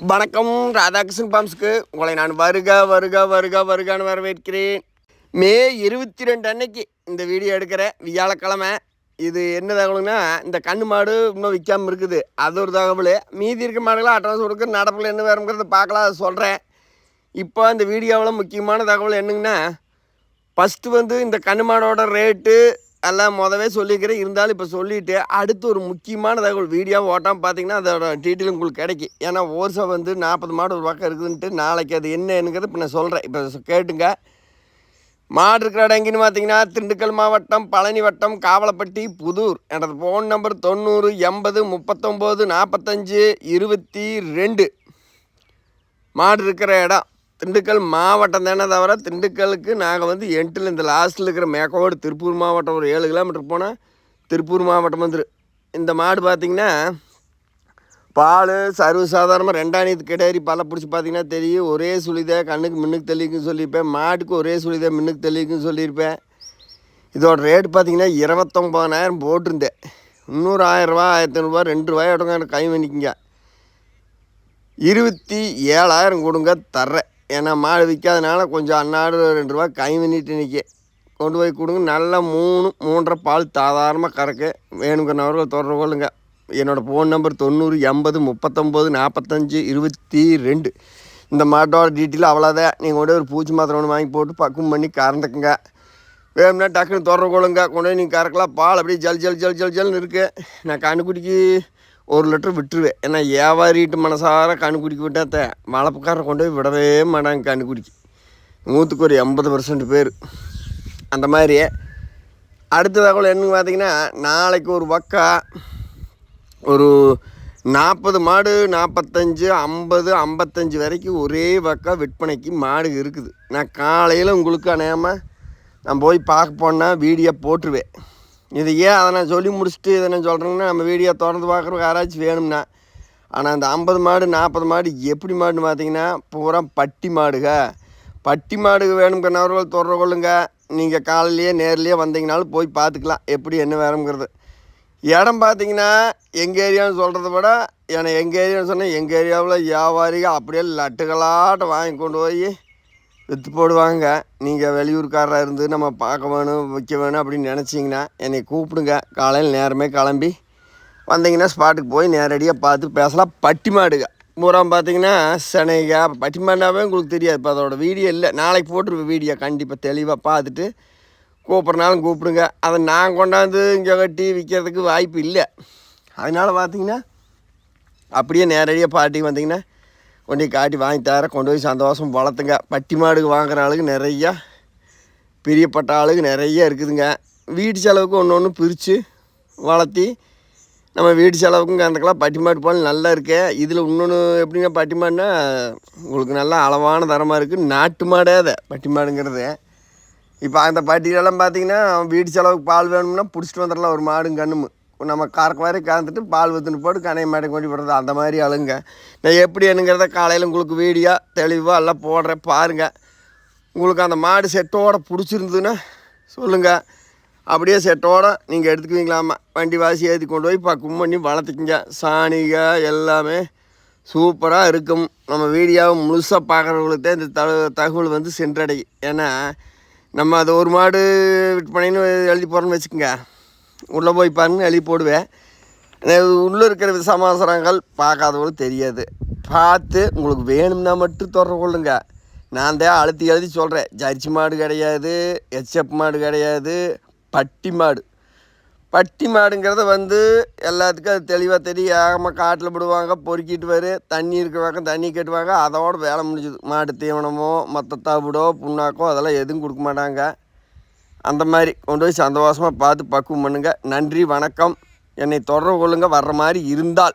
வணக்கம் ராதாகிருஷ்ணன் பாம்ஸ்க்கு. உங்களை நான் வருக வருக வருக வருகான்னு வரவேற்கிறேன். மே இருபத்தி ரெண்டு அன்னைக்கு இந்த வீடியோ எடுக்கிறேன் வியாழக்கிழமை. இது என்ன தகவலுங்கன்னா இந்த கண்ணு மாடு இன்னும் விற்காமல் இருக்குது. அது ஒரு தகவல். மீதி இருக்க மாடுகளாம் அட்வான்ஸ் கொடுக்க நடப்பில் என்ன வேறுங்கிறத பார்க்கலாம் அதை சொல்கிறேன் இப்போ இந்த வீடியோவில் முக்கியமான தகவல் என்னங்கன்னா ஃபஸ்ட்டு வந்து இந்த கண்ணு மாடோட ரேட்டு எல்லாம் மொதவே சொல்லியிருக்கிறேன். இருந்தாலும் இப்போ சொல்லிவிட்டு அடுத்து ஒரு முக்கியமான தகவல் வீடியோ ஓட்டாமல் பார்த்தீங்கன்னா அதோட டீட்டெயில் உங்களுக்கு கிடைக்கும். ஏன்னா ஓர்சா வந்து நாற்பது மாடு ஒரு பக்கம் இருக்குதுன்ட்டு நாளைக்கு அது என்னங்கிறது இப்போ நான் சொல்கிறேன் இப்போ கேட்டுங்க. மாடு இருக்கிற இடம் எங்கேன்னு பார்த்தீங்கன்னா திண்டுக்கல் மாவட்டம் பழனி வட்டம் காவலப்பட்டி புதூர். எனது ஃபோன் நம்பர் தொண்ணூறு எண்பது முப்பத்தொம்போது நாற்பத்தஞ்சு இருபத்தி ரெண்டு. மாடு இருக்கிற இடம். திண்டுக்கல் மாவட்டம் தானே தவிர திண்டுக்கலுக்கு நாங்கள் வந்து எண்டில் இந்த லாஸ்ட்டில் இருக்கிற மேக்கோடு திருப்பூர் மாவட்டம் ஒரு ஏழு கிலோமீட்டர் போனால் திருப்பூர் மாவட்டம் வந்துரு. இந்த மாடு பார்த்திங்கன்னா பால் சர்வசாதாரணமாக ரெண்டாணியத்து கிடையாது பல பிடிச்சி பார்த்தீங்கன்னா தெரியும். ஒரே சுழிதை கண்ணுக்கு மின்னுக்கு தெளிக்குன்னு சொல்லியிருப்பேன். மாட்டுக்கு ஒரே சுழிதை மின்னுக்கு தெளிக்குன்னு சொல்லியிருப்பேன். இதோட ரேட் பார்த்திங்கன்னா இருபத்தொம்பதாயிரம் போட்டிருந்தேன். இன்னொரு ஆயிரரூவா ஆயிரத்தி ஐநூறுரூவா ரெண்டு ரூபாய் எனக்கு கை பண்ணிக்கிங்க இருபத்தி ஏழாயிரம் கொடுங்க தர்றேன். ஏன்னா மாடு விற்காதனால கொஞ்சம் அன்னாடு ரெண்டு ரூபா கை பண்ணிட்டு நிற்க கொண்டு போய் கொடுங்க. நல்லா மூணு மூன்றரை பால் சாதாரணமாக கறக்கு வேணுங்கிறவர்கள் தொடர்பு கொள்ளுங்க. என்னோடய ஃபோன் நம்பர் தொண்ணூறு எண்பது முப்பத்தொம்போது நாற்பத்தஞ்சு இருபத்தி ரெண்டு. இந்த மாட்டோட டீட்டெயில் அவ்வளோதான் நீங்கள் கொண்டு ஒரு பூச்சி மாத்திரை ஒன்று வாங்கி போட்டு பக்குவம் பண்ணி கறந்துக்குங்க. வேணும்னா டக்குன்னு தொடர்பு கொள்ளுங்க. கொண்டு போய் நீங்கள் கறக்கலாம். பால் அப்படியே ஜல் ஜல் ஜல் ஜல் ஜல்னு இருக்குது நான் கண்ணுக்குட்டிக்கு ஒரு லிட்டர் விட்டுருவேன். ஏன்னா வியாபாரிட்டு மனசார கண்ணுக்குடிக்கு விட்டாத்த வளப்புக்காரரை கொண்டு போய் விடவே மாட்டாங்க கண்ணுக்குடிக்கு. நூற்றுக்கு ஒரு எண்பது பர்சன்ட் பேர். அந்த மாதிரி அடுத்த தகவல் என்னன்னு பார்த்தீங்கன்னா நாளைக்கு ஒரு பக்கா ஒரு நாற்பது மாடு நாற்பத்தஞ்சு ஐம்பது ஐம்பத்தஞ்சு வரைக்கும் ஒரே பக்கம் விற்பனைக்கு மாடு இருக்குது. நான் காலையில் உங்களுக்கு அணையாமல் நான் போய் பார்க்க போனால் வீடியோ போட்டுருவேன். இது ஏன் அதை நான் சொல்லி முடிச்சுட்டு இதை நான் சொல்கிறேங்கன்னா நம்ம வீடியோ திறந்து பார்க்குறவங்க யாராச்சும் வேணும்னா. ஆனால் அந்த ஐம்பது மாடு நாற்பது மாடு எப்படி மாடுன்னு பார்த்தீங்கன்னா பூரா பட்டி மாடுக பட்டி மாடு வேணுங்கிறவர்கள் தொடர்பு கொள்ளுங்க. நீங்கள் காலையிலேயே நேர்லேயே வந்தீங்கனாலும் போய் பார்த்துக்கலாம் எப்படி என்ன வேணுங்கிறது. இடம் பார்த்தீங்கன்னா எங்கள் ஏரியான்னு சொல்கிறத விட ஏன்னா எங்கள் ஏரியான்னு சொன்னால் எங்கள் ஏரியாவில் வியாபாரிகள் அப்படியே லட்டுகளாட்டம் வாங்கி கொண்டு போய் விற்று போடுவாங்க. நீங்கள் வெளியூர்காரராக இருந்து நம்ம பார்க்க வேணும் விற்க வேணும் அப்படின்னு நினச்சிங்கன்னா என்னை கூப்பிடுங்க. காலையில் நேரமே கிளம்பி வந்தீங்கன்னா ஸ்பாட்டுக்கு போய் நேரடியாக பார்த்து பேசலாம். பட்டி மாடுங்க பூரம் பார்த்தீங்கன்னா சென்னைக்கா பட்டி மாடுனாவே உங்களுக்கு தெரியாது. இப்போ அதோட வீடியோ இல்லை. நாளைக்கு போட்டுருவேன் வீடியோ கண்டிப்பாக தெளிவாக பார்த்துட்டு கூப்பிட்றனாலும் கூப்பிடுங்க. அதை நான் கொண்டாந்து இங்கே கட்டி விற்கிறதுக்கு வாய்ப்பு இல்லை. அதனால் பார்த்தீங்கன்னா அப்படியே நேரடியாக பாட்டிக்கு வந்தீங்கன்னா கொண்டு காட்டி வாங்கி தர கொண்டு போய் சந்தோஷம் வளர்த்துங்க. பட்டி மாடுக்கு வாங்குற ஆளுக்கு நிறையா பிரியப்பட்ட ஆளுக்கு நிறைய இருக்குதுங்க. வீட்டு செலவுக்கு ஒன்று ஒன்று பிரித்து வளர்த்தி நம்ம வீட்டு செலவுக்கும் கந்தக்கெல்லாம் பட்டி மாடு பால் நல்லா இருக்கு. இதில் இன்னொன்று எப்படிங்க பட்டி மாடுனா உங்களுக்கு நல்லா அளவான தரமாக இருக்குது நாட்டு மாடே அதை பட்டி மாடுங்கிறது. இப்போ அந்த பட்டியலெல்லாம் பார்த்தீங்கன்னா வீட்டு செலவுக்கு பால் வேணும்னா பிடிச்சிட்டு வந்துடலாம் ஒரு மாடும் கண்ணும். நம்ம கறக்க வரை பால் ஊற்றுன்னு போட்டு கனை மாட்டை கொண்டு விடுறது அந்த மாதிரி அழுங்க நான் எப்படி என்னங்கிறத காலையில் உங்களுக்கு வீடியோ தெளிவாக எல்லாம் போடுறேன். பாருங்கள் உங்களுக்கு அந்த மாடு செட்டோடு பிடிச்சிருந்ததுன்னா சொல்லுங்கள் அப்படியே செட்டோடு நீங்கள் எடுத்துக்குவீங்களாமா? வண்டி வாசி ஏற்றி கொண்டு போய் பக்கம் பண்ணி வளர்த்துக்குங்க. சாணிக எல்லாமே சூப்பராக இருக்கும். நம்ம வீடியோவை முழுசாக பார்க்குறவங்களுக்கு தான் இந்த தகவல் வந்து சென்றடையும் ஏன்னா நம்ம அது ஒரு மாடு விற்பனைன்னு எழுதி போகிறோன்னு வச்சுக்கோங்க. உள்ளே போய் பாருங்க எழுதி போடுவேன். உள்ளே இருக்கிற சமாசாரங்கள் பார்க்காதவங்களுக்கு தெரியாது. பார்த்து உங்களுக்கு வேணும்னா மட்டும் தொடர்பு கொள்ளுங்க. நான் தான் அழுத்தி எழுதி சொல்கிறேன் ஜரிச்சி மாடு கிடையாது எச்எப் மாடு கிடையாது பட்டி மாடு. பட்டி மாடுங்கிறத வந்து எல்லாத்துக்கும் அது தெளிவாக தெரியும். ஏகமாக காட்டில் விடுவாங்க பொறுக்கிட்டு வரும் தண்ணி இருக்கிற பக்கம் தண்ணி கட்டுவாங்க. அதோட வேலை முடிஞ்சுது. மாடு தீவனமோ மற்ற தவிடோ புண்ணாக்கோ அதெல்லாம் எதுவும் கொடுக்க மாட்டாங்க. அந்த மாதிரி கொண்டு போய் சந்தோஷமாக பார்த்து பக்குவம் பண்ணுங்கள் நன்றி வணக்கம். என்னை தொடர்பு கொள்ளுங்கள் வர்ற மாதிரி இருந்தால்.